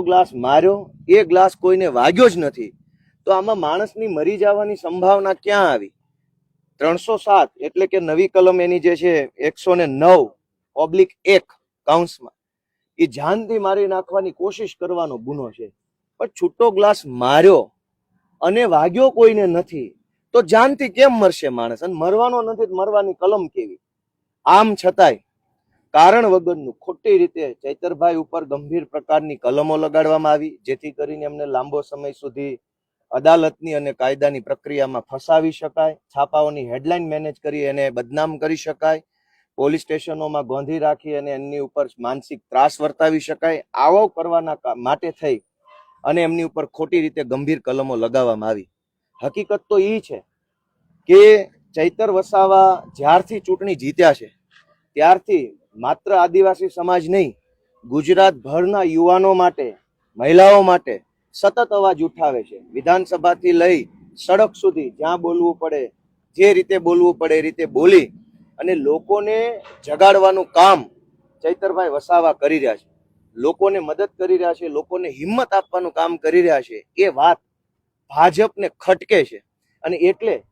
Glass માર્યો, એ glass કોઈને વાગ્યો જ નથી. તો આમાં માણસની મરી જવાની સંભાવના ક્યાં આવી? ત્રણસો સાત એટલે કે નવી કલમ એની જે છે, એકસો ને નવ, ઓબ્લિક એક, કાઉન્સમાં. એ જાનથી મારી નાખવાની કોશિશ કરવાનો ગુનો છે. પણ છૂટો ગ્લાસ માર્યો અને વાગ્યો કોઈને નથી, તો જાનથી કેમ મરશે માણસ? અને મરવાનો નથી મરવાની કલમ કેવી? આમ છતાંય કારણ વગરનું ખોટી રીતે ચૈતરભાઈ ઉપર ગંભીર પ્રકારની કલમો લગાડવામાં આવી, જેથી કરીને એમને લાંબો સમય સુધી અદાલતની અને કાયદાની પ્રક્રિયામાં ફસાવી શકાય, છાપાઓની હેડલાઇન મેનેજ કરી એને બદનામ કરી શકાય, પોલીસ સ્ટેશનોમાં ગોંધી રાખી અને એમની ઉપર માનસિક ત્રાસ વર્તાવી શકાય, આવો કરવાના માટે થઈ અને એમની ઉપર ખોટી રીતે ગંભીર કલમો લગાવવામાં આવી. હકીકત તો એ છે કે ચૈતર વસાવા જ્યારથી ચૂંટણી જીત્યા છે, ત્યારથી માત્ર આદિવાસી સમાજ નહીં ગુજરાત ભરના યુવાનો માટે, મહિલાઓ માટે સતત અવાજ ઉઠાવે છે. વિધાનસભાથી લઈ સડક સુધી જ્યાં બોલવું પડે, જે રીતે બોલવું પડે એ રીતે બોલી અને લોકોને જગાડવાનું કામ ચૈતરભાઈ વસાવા કરી રહ્યા છે. લોકોને મદદ કરી રહ્યા છે, લોકોને હિંમત આપવાનું કામ કરી રહ્યા છે. એ વાત ભાજપને ખટકે છે. અને એટલે